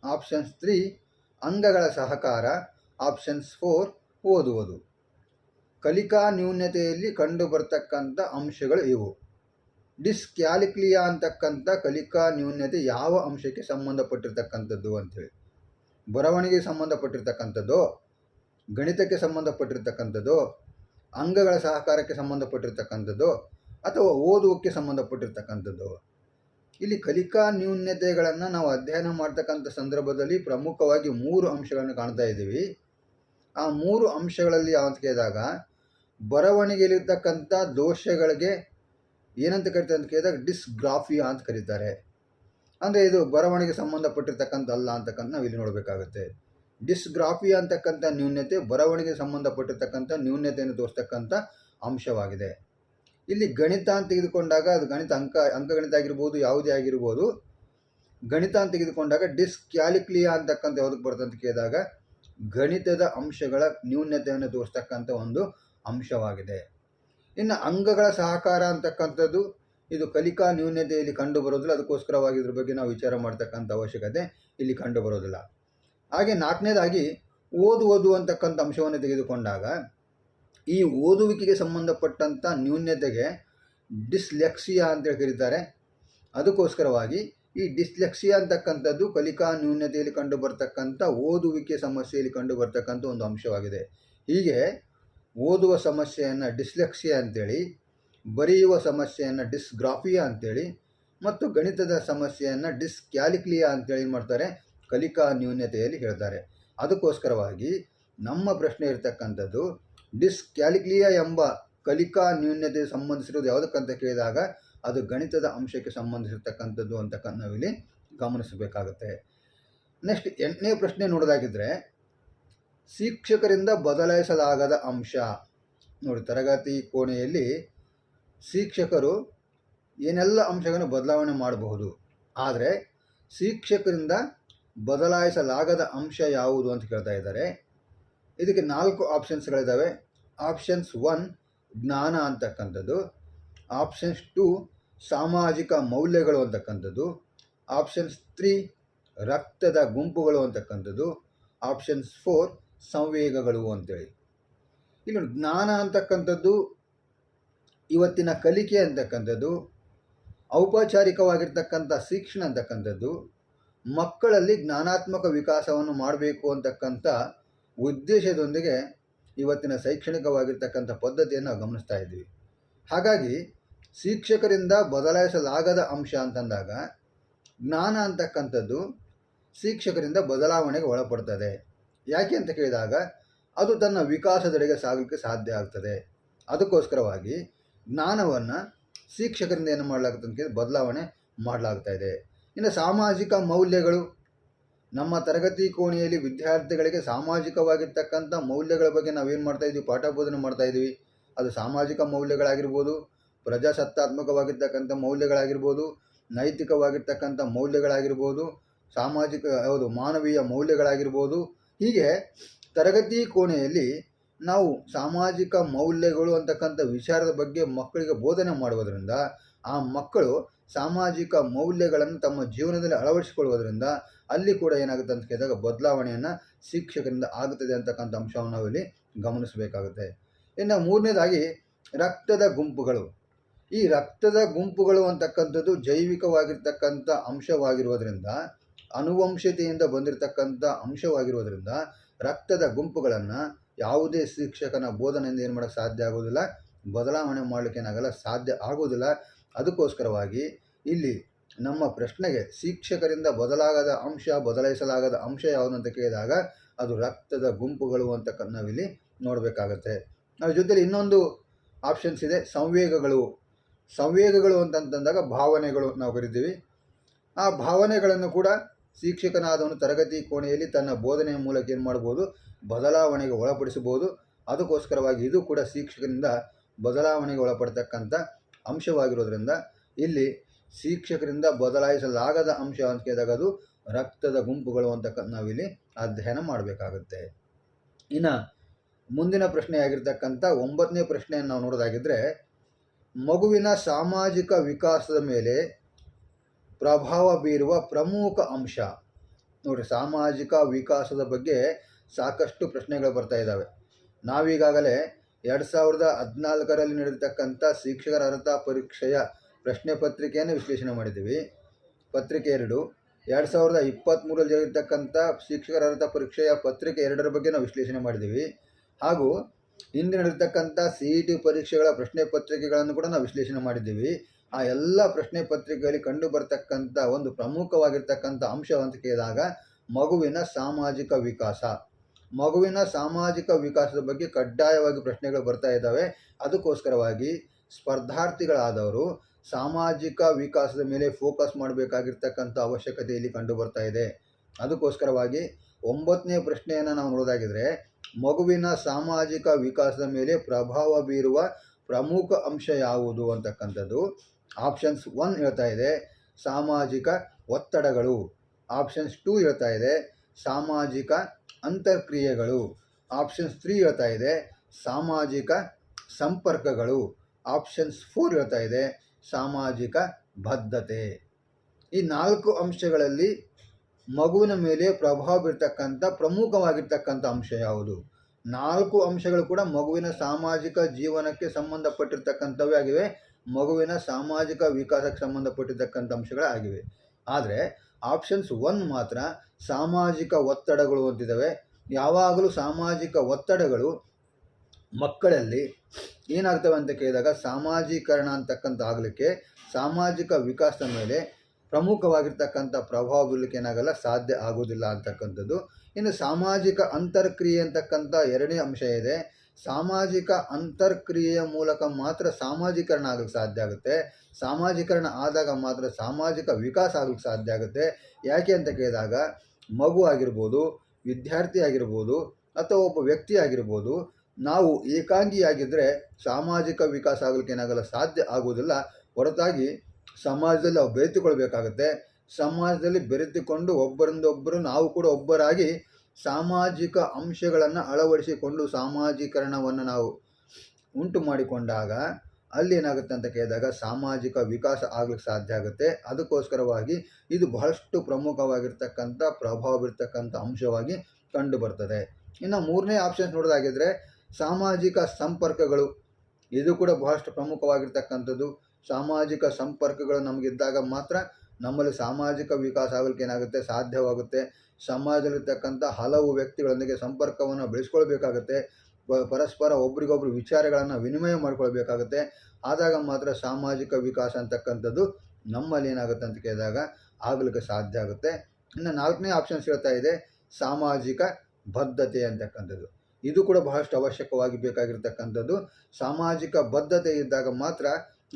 ಆಪ್ಷನ್ಸ್ ತ್ರೀ, ಅಂಗಗಳ ಸಹಕಾರ. ಆಪ್ಷನ್ಸ್ ಫೋರ್, ಓದುವುದು. ಕಲಿಕಾ ನ್ಯೂನ್ಯತೆಯಲ್ಲಿ ಕಂಡುಬರ್ತಕ್ಕಂಥ ಅಂಶಗಳು ಇವು. ಡಿಸ್ಕ್ಯಾಲಿಕ್ಲಿಯಾ ಅಂತಕ್ಕಂಥ ಕಲಿಕಾ ನ್ಯೂನ್ಯತೆ ಯಾವ ಅಂಶಕ್ಕೆ ಸಂಬಂಧಪಟ್ಟಿರ್ತಕ್ಕಂಥದ್ದು ಅಂಥೇಳಿ ಬರವಣಿಗೆಗೆ ಸಂಬಂಧಪಟ್ಟಿರ್ತಕ್ಕಂಥದ್ದು, ಗಣಿತಕ್ಕೆ ಸಂಬಂಧಪಟ್ಟಿರ್ತಕ್ಕಂಥದ್ದು, ಅಂಗಗಳ ಸಹಕಾರಕ್ಕೆ ಸಂಬಂಧಪಟ್ಟಿರ್ತಕ್ಕಂಥದ್ದು, ಅಥವಾ ಓದುವಕ್ಕೆ ಸಂಬಂಧಪಟ್ಟಿರ್ತಕ್ಕಂಥದ್ದು. ಇಲ್ಲಿ ಕಲಿಕಾ ನ್ಯೂನ್ಯತೆಗಳನ್ನು ನಾವು ಅಧ್ಯಯನ ಮಾಡ್ತಕ್ಕಂಥ ಸಂದರ್ಭದಲ್ಲಿ ಪ್ರಮುಖವಾಗಿ ಮೂರು ಅಂಶಗಳನ್ನು ಕಾಣ್ತಾ ಇದ್ದೀವಿ. ಆ ಮೂರು ಅಂಶಗಳಲ್ಲಿ ಯಾವಂತ ಕೇಳಿದಾಗ, ಬರವಣಿಗೆಯಲ್ಲಿರ್ತಕ್ಕಂಥ ದೋಷಗಳಿಗೆ ಏನಂತ ಕರಿತಾರೆ ಅಂತ ಕೇಳಿದಾಗ, ಡಿಸ್ಗ್ರಾಫಿಯಾ ಅಂತ ಕರೀತಾರೆ. ಅಂದರೆ ಇದು ಬರವಣಿಗೆ ಸಂಬಂಧಪಟ್ಟಿರ್ತಕ್ಕಂಥ ಅಲ್ಲ ಅಂತಕ್ಕಂಥ ನಾವು ಇಲ್ಲಿ ನೋಡಬೇಕಾಗುತ್ತೆ. ಡಿಸ್ಗ್ರಾಫಿಯಾ ಅಂತಕ್ಕಂಥ ನ್ಯೂನ್ಯತೆ ಬರವಣಿಗೆ ಸಂಬಂಧಪಟ್ಟಿರ್ತಕ್ಕಂಥ ನ್ಯೂನ್ಯತೆಯನ್ನು ತೋರಿಸ್ತಕ್ಕಂಥ ಅಂಶವಾಗಿದೆ. ಇಲ್ಲಿ ಗಣಿತ ಅಂತ ತೆಗೆದುಕೊಂಡಾಗ ಅದು ಗಣಿತ ಅಂಕ, ಅಂಕಗಣಿತ ಆಗಿರ್ಬೋದು, ಯಾವುದೇ ಆಗಿರ್ಬೋದು, ಗಣಿತ ಅಂತ ತೆಗೆದುಕೊಂಡಾಗ ಡಿಸ್ಕ್ಯಾಲಿಕ್ಲಿಯಾ ಅಂತಕ್ಕಂಥ ಯಾವುದಕ್ಕೆ ಬರುತ್ತೆ ಅಂತ ಕೇಳಿದಾಗ ಗಣಿತದ ಅಂಶಗಳ ನ್ಯೂನ್ಯತೆಯನ್ನು ತೋರಿಸ್ತಕ್ಕಂಥ ಒಂದು ಅಂಶವಾಗಿದೆ. ಇನ್ನು ಅಂಗಗಳ ಸಹಕಾರ ಅಂತಕ್ಕಂಥದ್ದು, ಇದು ಕಲಿಕಾ ನ್ಯೂನ್ಯತೆಯಲ್ಲಿ ಕಂಡು ಬರೋದಿಲ್ಲ, ಅದಕ್ಕೋಸ್ಕರವಾಗಿ ಇದ್ರ ಬಗ್ಗೆ ನಾವು ವಿಚಾರ ಮಾಡ್ತಕ್ಕಂಥ ಅವಶ್ಯಕತೆ ಇಲ್ಲಿ ಕಂಡು ಬರೋದಿಲ್ಲ. ಹಾಗೆ ನಾಲ್ಕನೇದಾಗಿ ಓದು ಅಂತಕ್ಕಂಥ ಅಂಶವನ್ನು ತೆಗೆದುಕೊಂಡಾಗ ಈ ಓದುವಿಕೆಗೆ ಸಂಬಂಧಪಟ್ಟಂಥ ನ್ಯೂನ್ಯತೆಗೆ ಡಿಸ್ಲೆಕ್ಸಿಯಾ ಅಂತೇಳಿ ಕರೀತಾರೆ ಅದಕ್ಕೋಸ್ಕರವಾಗಿ ಈ ಡಿಸ್ಲೆಕ್ಸಿಯಾ ಅಂತಕ್ಕಂಥದ್ದು ಕಲಿಕಾ ನ್ಯೂನ್ಯತೆಯಲ್ಲಿ ಕಂಡು ಬರ್ತಕ್ಕಂಥ ಓದುವಿಕೆ ಸಮಸ್ಯೆಯಲ್ಲಿ ಕಂಡು ಬರ್ತಕ್ಕಂಥ ಒಂದು ಅಂಶವಾಗಿದೆ. ಹೀಗೆ ಓದುವ ಸಮಸ್ಯೆಯನ್ನು ಡಿಸ್ಲೆಕ್ಸಿಯಾ ಅಂತೇಳಿ, ಬರೆಯುವ ಸಮಸ್ಯೆಯನ್ನು ಡಿಸ್ಗ್ರಾಫಿಯಾ ಅಂತೇಳಿ, ಮತ್ತು ಗಣಿತದ ಸಮಸ್ಯೆಯನ್ನು ಡಿಸ್ ಕ್ಯಾಲಿಕ್ಲಿಯಾ ಅಂತೇಳಿ ಏನು ಮಾಡ್ತಾರೆ, ಕಲಿಕಾ ನ್ಯೂನ್ಯತೆಯಲ್ಲಿ ಹೇಳ್ತಾರೆ. ಅದಕ್ಕೋಸ್ಕರವಾಗಿ ನಮ್ಮ ಪ್ರಶ್ನೆ ಇರತಕ್ಕಂಥದ್ದು ಡಿಸ್ಕ್ಯಾಲಿಕ್ಲಿಯಾ ಎಂಬ ಕಲಿಕಾ ನ್ಯೂನ್ಯತೆಗೆ ಸಂಬಂಧಿಸಿರೋದು ಯಾವುದಕ್ಕಂತ ಕೇಳಿದಾಗ ಅದು ಗಣಿತದ ಅಂಶಕ್ಕೆ ಸಂಬಂಧಿಸಿರ್ತಕ್ಕಂಥದ್ದು ನಾವು ನಾವಿಲ್ಲಿ ಗಮನಿಸಬೇಕಾಗುತ್ತೆ. ನೆಕ್ಸ್ಟ್ ಎಂಟನೇ ಪ್ರಶ್ನೆ ನೋಡೋದಾಗಿದ್ದರೆ ಶಿಕ್ಷಕರಿಂದ ಬದಲಾಯಿಸಲಾಗದ ಅಂಶ. ನೋಡಿ, ತರಗತಿ ಕೋಣೆಯಲ್ಲಿ ಶಿಕ್ಷಕರು ಏನೆಲ್ಲ ಅಂಶಗಳನ್ನು ಬದಲಾವಣೆ ಮಾಡಬಹುದು? ಆದರೆ, ಶಿಕ್ಷಕರಿಂದ ಬದಲಾಯಿಸಲಾಗದ ಅಂಶ ಯಾವುದು ಅಂತ ಕೇಳ್ತಾ ಇದ್ದಾರೆ. ಇದಕ್ಕೆ ನಾಲ್ಕು ಆಪ್ಷನ್ಸ್ಗಳಿದ್ದಾವೆ ಆಪ್ಷನ್ಸ್ ಒನ್ ಜ್ಞಾನ ಅಂತಕ್ಕಂಥದ್ದು. ಆಪ್ಷನ್ಸ್ ಟು ಸಾಮಾಜಿಕ ಮೌಲ್ಯಗಳು ಅಂತಕ್ಕಂಥದ್ದು. ಆಪ್ಷನ್ಸ್ ತ್ರೀ ರಕ್ತದ ಗುಂಪುಗಳು ಅಂತಕ್ಕಂಥದ್ದು. ಆಪ್ಷನ್ಸ್ ಫೋರ್ ಸಂವೇಗಗಳು ಅಂತೇಳಿ. ಇಲ್ಲಿ ಜ್ಞಾನ ಅಂತಕ್ಕಂಥದ್ದು, ಇವತ್ತಿನ ಕಲಿಕೆ ಅಂತಕ್ಕಂಥದ್ದು, ಔಪಚಾರಿಕವಾಗಿರ್ತಕ್ಕಂಥ ಶಿಕ್ಷಣ ಅಂತಕ್ಕಂಥದ್ದು, ಮಕ್ಕಳಲ್ಲಿ ಜ್ಞಾನಾತ್ಮಕ ವಿಕಾಸವನ್ನು ಮಾಡಬೇಕು ಅಂತಕ್ಕಂಥ ಉದ್ದೇಶದೊಂದಿಗೆ ಇವತ್ತಿನ ಶೈಕ್ಷಣಿಕವಾಗಿರ್ತಕ್ಕಂಥ ಪದ್ಧತಿಯನ್ನು ನಾವು ಗಮನಿಸ್ತಾ ಇದ್ದೀವಿ. ಹಾಗಾಗಿ ಶಿಕ್ಷಕರಿಂದ ಬದಲಾಯಿಸಲಾಗದ ಅಂಶ ಅಂತಂದಾಗ ಜ್ಞಾನ ಅಂತಕ್ಕಂಥದ್ದು ಶಿಕ್ಷಕರಿಂದ ಬದಲಾವಣೆಗೆ ಒಳಪಡ್ತದೆ. ಯಾಕೆ ಅಂತ ಕೇಳಿದಾಗ ಅದು ತನ್ನ ವಿಕಾಸದೆಡೆಗೆ ಸಾಗಲಿಕ್ಕೆ ಸಾಧ್ಯ ಆಗ್ತದೆ. ಅದಕ್ಕೋಸ್ಕರವಾಗಿ ಜ್ಞಾನವನ್ನು ಶಿಕ್ಷಕರಿಂದ ಏನು ಮಾಡಲಾಗುತ್ತೆ ಅಂತ ಬದಲಾವಣೆ ಮಾಡಲಾಗ್ತಾ ಇದೆ. ಇನ್ನು ಸಾಮಾಜಿಕ ಮೌಲ್ಯಗಳು ನಮ್ಮ ತರಗತಿ ಕೋಣೆಯಲ್ಲಿ ವಿದ್ಯಾರ್ಥಿಗಳಿಗೆ ಸಾಮಾಜಿಕವಾಗಿರ್ತಕ್ಕಂಥ ಮೌಲ್ಯಗಳ ಬಗ್ಗೆ ನಾವೇನು ಮಾಡ್ತಾ ಇದ್ದೀವಿ? ಪಾಠ ಬೋಧನೆ ಮಾಡ್ತಾ ಇದ್ದೀವಿ. ಅದು ಸಾಮಾಜಿಕ ಮೌಲ್ಯಗಳಾಗಿರ್ಬೋದು, ಪ್ರಜಾಸತ್ತಾತ್ಮಕವಾಗಿರ್ತಕ್ಕಂಥ ಮೌಲ್ಯಗಳಾಗಿರ್ಬೋದು, ನೈತಿಕವಾಗಿರ್ತಕ್ಕಂಥ ಮೌಲ್ಯಗಳಾಗಿರ್ಬೋದು, ಸಾಮಾಜಿಕ ಯಾವುದು ಮಾನವೀಯ ಮೌಲ್ಯಗಳಾಗಿರ್ಬೋದು. ಹೀಗೆ ತರಗತಿ ಕೋಣೆಯಲ್ಲಿ ನಾವು ಸಾಮಾಜಿಕ ಮೌಲ್ಯಗಳು ಅಂತಕ್ಕಂಥ ವಿಚಾರದ ಬಗ್ಗೆ ಮಕ್ಕಳಿಗೆ ಬೋಧನೆ ಮಾಡುವುದರಿಂದ, ಆ ಮಕ್ಕಳು ಸಾಮಾಜಿಕ ಮೌಲ್ಯಗಳನ್ನು ತಮ್ಮ ಜೀವನದಲ್ಲಿ ಅಳವಡಿಸಿಕೊಳ್ಳುವುದರಿಂದ ಅಲ್ಲಿ ಕೂಡ ಏನಾಗುತ್ತೆ ಅಂತ ಕೇಳಿದಾಗ ಬದಲಾವಣೆಯನ್ನು ಶಿಕ್ಷಕರಿಂದ ಆಗುತ್ತದೆ ಅಂತಕ್ಕಂಥ ಅಂಶವನ್ನು ನಾವಿಲ್ಲಿ ಗಮನಿಸಬೇಕಾಗುತ್ತೆ. ಇನ್ನು ಮೂರನೇದಾಗಿ ರಕ್ತದ ಗುಂಪುಗಳು. ಈ ರಕ್ತದ ಗುಂಪುಗಳು ಅಂತಕ್ಕಂಥದ್ದು ಜೈವಿಕವಾಗಿರ್ತಕ್ಕಂಥ ಅಂಶವಾಗಿರುವುದರಿಂದ, ಅನುವಂಶತೆಯಿಂದ ಬಂದಿರತಕ್ಕಂಥ ಅಂಶವಾಗಿರುವುದರಿಂದ ರಕ್ತದ ಗುಂಪುಗಳನ್ನು ಯಾವುದೇ ಶಿಕ್ಷಕನ ಬೋಧನೆಯಿಂದ ಏನು ಮಾಡೋಕ್ಕೆ ಸಾಧ್ಯ ಆಗೋದಿಲ್ಲ ಬದಲಾವಣೆ ಮಾಡಲಿಕ್ಕೆ ಏನಾಗಲ್ಲ, ಸಾಧ್ಯ ಆಗೋದಿಲ್ಲ ಅದಕ್ಕೋಸ್ಕರವಾಗಿ ಇಲ್ಲಿ ನಮ್ಮ ಪ್ರಶ್ನೆಗೆ ಶಿಕ್ಷಕರಿಂದ ಬದಲಾಗದ ಅಂಶ, ಬದಲಾಯಿಸಲಾಗದ ಅಂಶ ಯಾವುದು ಅಂತ ಕೇಳಿದಾಗ ಅದು ರಕ್ತದ ಗುಂಪುಗಳು ಅಂತ ನಾವಿಲ್ಲಿ ನೋಡಬೇಕಾಗತ್ತೆ. ಅದ್ರ ಜೊತೆಲಿ ಇನ್ನೊಂದು ಆಪ್ಷನ್ಸ್ ಇದೆ, ಸಂವೇಗಗಳು. ಸಂವೇಗಗಳು ಅಂತಂತಂದಾಗ ಭಾವನೆಗಳು ನಾವು ಕರಿತೀವಿ. ಆ ಭಾವನೆಗಳನ್ನು ಕೂಡ ಶಿಕ್ಷಕನಾದವನು ತರಗತಿ ಕೋಣೆಯಲ್ಲಿ ತನ್ನ ಬೋಧನೆಯ ಮೂಲಕ ಏನು ಮಾಡ್ಬೋದು? ಬದಲಾವಣೆಗೆ ಒಳಪಡಿಸಬಹುದು. ಅದಕ್ಕೋಸ್ಕರವಾಗಿ ಇದು ಕೂಡ ಶಿಕ್ಷಕರಿಂದ ಬದಲಾವಣೆಗೆ ಒಳಪಡ್ತಕ್ಕಂಥ ಅಂಶವಾಗಿರೋದ್ರಿಂದ ಇಲ್ಲಿ ಶಿಕ್ಷಕರಿಂದ ಬದಲಾಯಿಸಲಾಗದ ಅಂಶ ಅಂತ ಕೇಳಿದಾಗ ಅದು ರಕ್ತದ ಗುಂಪುಗಳು ಅಂತ ನಾವಿಲ್ಲಿ ಅಧ್ಯಯನ ಮಾಡಬೇಕಾಗುತ್ತೆ. ಇನ್ನು ಮುಂದಿನ ಪ್ರಶ್ನೆಯಾಗಿರ್ತಕ್ಕಂಥ ಒಂಬತ್ತನೇ ಪ್ರಶ್ನೆಯನ್ನು ನಾವು ನೋಡೋದಾಗಿದ್ದರೆ ಮಗುವಿನ ಸಾಮಾಜಿಕ ವಿಕಾಸದ ಮೇಲೆ ಪ್ರಭಾವ ಬೀರುವ ಪ್ರಮುಖ ಅಂಶ. ನೋಡಿ ಸಾಮಾಜಿಕ ವಿಕಾಸದ ಬಗ್ಗೆ ಸಾಕಷ್ಟು ಪ್ರಶ್ನೆಗಳು ಬರ್ತಾ ಇದ್ದಾವೆ ನಾವೀಗಾಗಲೇ ಎರಡು ಸಾವಿರದ ಹದಿನಾಲ್ಕರಲ್ಲಿ ನಡೆದಿರ್ತಕ್ಕಂಥ ಶಿಕ್ಷಕರ ಅರ್ಹತಾ ಪರೀಕ್ಷೆಯ ಪ್ರಶ್ನೆ ಪತ್ರಿಕೆಯನ್ನು ವಿಶ್ಲೇಷಣೆ ಮಾಡಿದ್ದೀವಿ. ಪತ್ರಿಕೆ ಎರಡು. ಎರಡು ಸಾವಿರದ ಇಪ್ಪತ್ತ್ಮೂರಲ್ಲಿ ಜರುಗಿರ್ತಕ್ಕಂಥ ಶಿಕ್ಷಕರ ಅರ್ಹತಾ ಪರೀಕ್ಷೆಯ ಪತ್ರಿಕೆ ಎರಡರ ಬಗ್ಗೆ ನಾವು ವಿಶ್ಲೇಷಣೆ ಮಾಡಿದ್ದೀವಿ. ಹಾಗೂ ಹಿಂದೆ ನಡೆದಿರ್ತಕ್ಕಂಥ ಸಿ ಇ ಟಿ ಪರೀಕ್ಷೆಗಳ ಪ್ರಶ್ನೆ ಪತ್ರಿಕೆಗಳನ್ನು ಕೂಡ ನಾವು ವಿಶ್ಲೇಷಣೆ ಮಾಡಿದ್ದೀವಿ. ಆ ಎಲ್ಲ ಪ್ರಶ್ನೆ ಪತ್ರಿಕೆಯಲ್ಲಿ ಕಂಡು ಬರ್ತಕ್ಕಂಥ ಒಂದು ಪ್ರಮುಖವಾಗಿರ್ತಕ್ಕಂಥ ಅಂಶ ಅಂತ ಕೇಳಿದಾಗ ಮಗುವಿನ ಸಾಮಾಜಿಕ ವಿಕಾಸ. ಮಗುವಿನ ಸಾಮಾಜಿಕ ವಿಕಾಸದ ಬಗ್ಗೆ ಕಡ್ಡಾಯವಾಗಿ ಪ್ರಶ್ನೆಗಳು ಬರ್ತಾ ಇದ್ದಾವೆ. ಅದಕ್ಕೋಸ್ಕರವಾಗಿ ಸ್ಪರ್ಧಾರ್ಥಿಗಳಾದವರು ಸಾಮಾಜಿಕ ವಿಕಾಸದ ಮೇಲೆ ಫೋಕಸ್ ಮಾಡಬೇಕಾಗಿರ್ತಕ್ಕಂಥ ಅವಶ್ಯಕತೆ ಇಲ್ಲಿ ಕಂಡು ಬರ್ತಾ ಇದೆ. ಅದಕ್ಕೋಸ್ಕರವಾಗಿ ಒಂಬತ್ತನೇ ಪ್ರಶ್ನೆಯನ್ನು ನಾವು ನೋಡೋದಾಗಿದ್ರೆ, ಮಗುವಿನ ಸಾಮಾಜಿಕ ವಿಕಾಸದ ಮೇಲೆ ಪ್ರಭಾವ ಬೀರುವ ಪ್ರಮುಖ ಅಂಶ ಯಾವುದು ಅಂತಕ್ಕಂಥದ್ದು? ಆಪ್ಷನ್ಸ್ ಒನ್ ಹೇಳ್ತಾ ಇದೆ, ಸಾಮಾಜಿಕ ಒತ್ತಡಗಳು. ಆಪ್ಷನ್ಸ್ ಟೂ ಹೇಳ್ತಾ ಇದೆ, ಸಾಮಾಜಿಕ ಅಂತರ್ಕ್ರಿಯೆಗಳು. ಆಪ್ಷನ್ಸ್ ತ್ರೀ ಹೇಳ್ತಾ ಇದೆ, ಸಾಮಾಜಿಕ ಸಂಪರ್ಕಗಳು. ಆಪ್ಷನ್ಸ್ ಫೋರ್ ಹೇಳ್ತಾ ಇದೆ ಸಾಮಾಜಿಕ ಬದ್ಧತೆ ಈ ನಾಲ್ಕು ಅಂಶಗಳಲ್ಲಿ ಮಗುವಿನ ಮೇಲೆ ಪ್ರಭಾವ ಬೀರ್ತಕ್ಕಂಥ, ಪ್ರಮುಖವಾಗಿರ್ತಕ್ಕಂಥ ಅಂಶ ಯಾವುದು? ನಾಲ್ಕು ಅಂಶಗಳು ಕೂಡ ಮಗುವಿನ ಸಾಮಾಜಿಕ ಜೀವನಕ್ಕೆ ಸಂಬಂಧಪಟ್ಟಿರ್ತಕ್ಕಂಥವೇ ಆಗಿವೆ. ಮಗುವಿನ ಸಾಮಾಜಿಕ ವಿಕಾಸಕ್ಕೆ ಸಂಬಂಧಪಟ್ಟಿರ್ತಕ್ಕಂಥ ಅಂಶಗಳಾಗಿವೆ ಆದರೆ ಆಪ್ಷನ್ಸ್ ಒನ್ ಮಾತ್ರ ಸಾಮಾಜಿಕ ಒತ್ತಡಗಳು ಅಂತಿದ್ದಾವೆ. ಯಾವಾಗಲೂ ಸಾಮಾಜಿಕ ಒತ್ತಡಗಳು ಮಕ್ಕಳಲ್ಲಿ ಏನಾಗ್ತವೆ ಅಂತ ಕೇಳಿದಾಗ ಸಾಮಾಜೀಕರಣ ಅಂತಕ್ಕಂಥ ಆಗಲಿಕ್ಕೆ ಸಾಮಾಜಿಕ ವಿಕಾಸದ ಮೇಲೆ ಪ್ರಮುಖವಾಗಿರ್ತಕ್ಕಂಥ ಪ್ರಭಾವ ಬೀಳಲಿಕ್ಕೆ ಏನಾಗಲ್ಲ, ಸಾಧ್ಯ ಆಗೋದಿಲ್ಲ ಅಂತಕ್ಕಂಥದ್ದು. ಇನ್ನು ಸಾಮಾಜಿಕ ಅಂತರ್ಕ್ರಿಯೆ ಅಂತಕ್ಕಂಥ ಎರಡನೇ ಅಂಶ ಇದೆ. ಸಾಮಾಜಿಕ ಅಂತರ್ಕ್ರಿಯೆಯ ಮೂಲಕ ಮಾತ್ರ ಸಾಮಾಜೀಕರಣ ಆಗಲಿಕ್ಕೆ ಸಾಧ್ಯ ಆಗುತ್ತೆ. ಸಾಮಾಜೀಕರಣ ಆದಾಗ ಮಾತ್ರ ಸಾಮಾಜಿಕ ವಿಕಾಸ ಆಗಲಿಕ್ಕೆ ಸಾಧ್ಯ ಆಗುತ್ತೆ. ಯಾಕೆ ಅಂತ ಕೇಳಿದಾಗ ಮಗು ಆಗಿರ್ಬೋದು, ವಿದ್ಯಾರ್ಥಿ ಆಗಿರ್ಬೋದು, ಅಥವಾ ಒಬ್ಬ ವ್ಯಕ್ತಿ ಆಗಿರ್ಬೋದು ನಾವು ಏಕಾಂಗಿಯಾಗಿದ್ದರೆ ಸಾಮಾಜಿಕ ವಿಕಾಸ ಆಗಲಿಕ್ಕೆ ಏನಾಗಲ್ಲ, ಸಾಧ್ಯ ಆಗುವುದಿಲ್ಲ. ಹೊರತಾಗಿ ಸಮಾಜದಲ್ಲಿ ನಾವು ಬೆರೆತುಕೊಳ್ಬೇಕಾಗತ್ತೆ. ಸಮಾಜದಲ್ಲಿ ಬೆರೆತುಕೊಂಡು ಒಬ್ಬರಿಂದ ಒಬ್ಬರು ನಾವು ಕೂಡ ಒಬ್ಬರಾಗಿ ಸಾಮಾಜಿಕ ಅಂಶಗಳನ್ನು ಅಳವಡಿಸಿಕೊಂಡು ಸಾಮಾಜೀಕರಣವನ್ನು ನಾವು ಉಂಟು ಮಾಡಿಕೊಂಡಾಗ ಅಲ್ಲಿ ಏನಾಗುತ್ತೆ ಅಂತ ಕೇಳಿದಾಗ ಸಾಮಾಜಿಕ ವಿಕಾಸ ಆಗ್ಲಿಕ್ಕೆ ಸಾಧ್ಯ ಆಗುತ್ತೆ. ಅದಕ್ಕೋಸ್ಕರವಾಗಿ ಇದು ಬಹಳಷ್ಟು ಪ್ರಮುಖವಾಗಿರ್ತಕ್ಕಂಥ, ಪ್ರಭಾವ ಬೀರ್ತಕ್ಕಂಥ ಅಂಶವಾಗಿ ಕಂಡು ಬರ್ತದೆ. ಇನ್ನು ಮೂರನೇ ಆಪ್ಷನ್ಸ್ ನೋಡೋದಾಗಿದ್ದರೆ ಸಾಮಾಜಿಕ ಸಂಪರ್ಕಗಳು. ಇದು ಕೂಡ ಬಹಳಷ್ಟು ಪ್ರಮುಖವಾಗಿರ್ತಕ್ಕಂಥದ್ದು. ಸಾಮಾಜಿಕ ಸಂಪರ್ಕಗಳು ನಮಗಿದ್ದಾಗ ಮಾತ್ರ ನಮ್ಮಲ್ಲಿ ಸಾಮಾಜಿಕ ವಿಕಾಸ ಆಗಲಿಕ್ಕೆ ಏನಾಗುತ್ತೆ? ಸಾಧ್ಯವಾಗುತ್ತೆ. ಸಮಾಜದಲ್ಲಿರ್ತಕ್ಕಂಥ ಹಲವು ವ್ಯಕ್ತಿಗಳೊಂದಿಗೆ ಸಂಪರ್ಕವನ್ನು ಬೆಳೆಸ್ಕೊಳ್ಬೇಕಾಗುತ್ತೆ. ಪರಸ್ಪರ ಒಬ್ರಿಗೊಬ್ರು ವಿಚಾರಗಳನ್ನು ವಿನಿಮಯ ಮಾಡ್ಕೊಳ್ಬೇಕಾಗುತ್ತೆ. ಆದಾಗ ಮಾತ್ರ ಸಾಮಾಜಿಕ ವಿಕಾಸ ಅಂತಕ್ಕಂಥದ್ದು ನಮ್ಮಲ್ಲಿ ಏನಾಗುತ್ತೆ ಅಂತ ಕೇಳಿದಾಗ ಆಗಲಿಕ್ಕೆ ಸಾಧ್ಯ ಆಗುತ್ತೆ. ಇನ್ನು ನಾಲ್ಕನೇ ಆಪ್ಷನ್ಸ್ ಹೇಳ್ತಾ ಇದೆ. ಸಾಮಾಜಿಕ ಬದ್ಧತೆ ಅಂತಕ್ಕಂಥದ್ದು. ಇದು ಕೂಡ ಬಹಳಷ್ಟು ಅವಶ್ಯಕವಾಗಿ ಬೇಕಾಗಿರ್ತಕ್ಕಂಥದ್ದು. ಸಾಮಾಜಿಕ ಬದ್ಧತೆ ಇದ್ದಾಗ ಮಾತ್ರ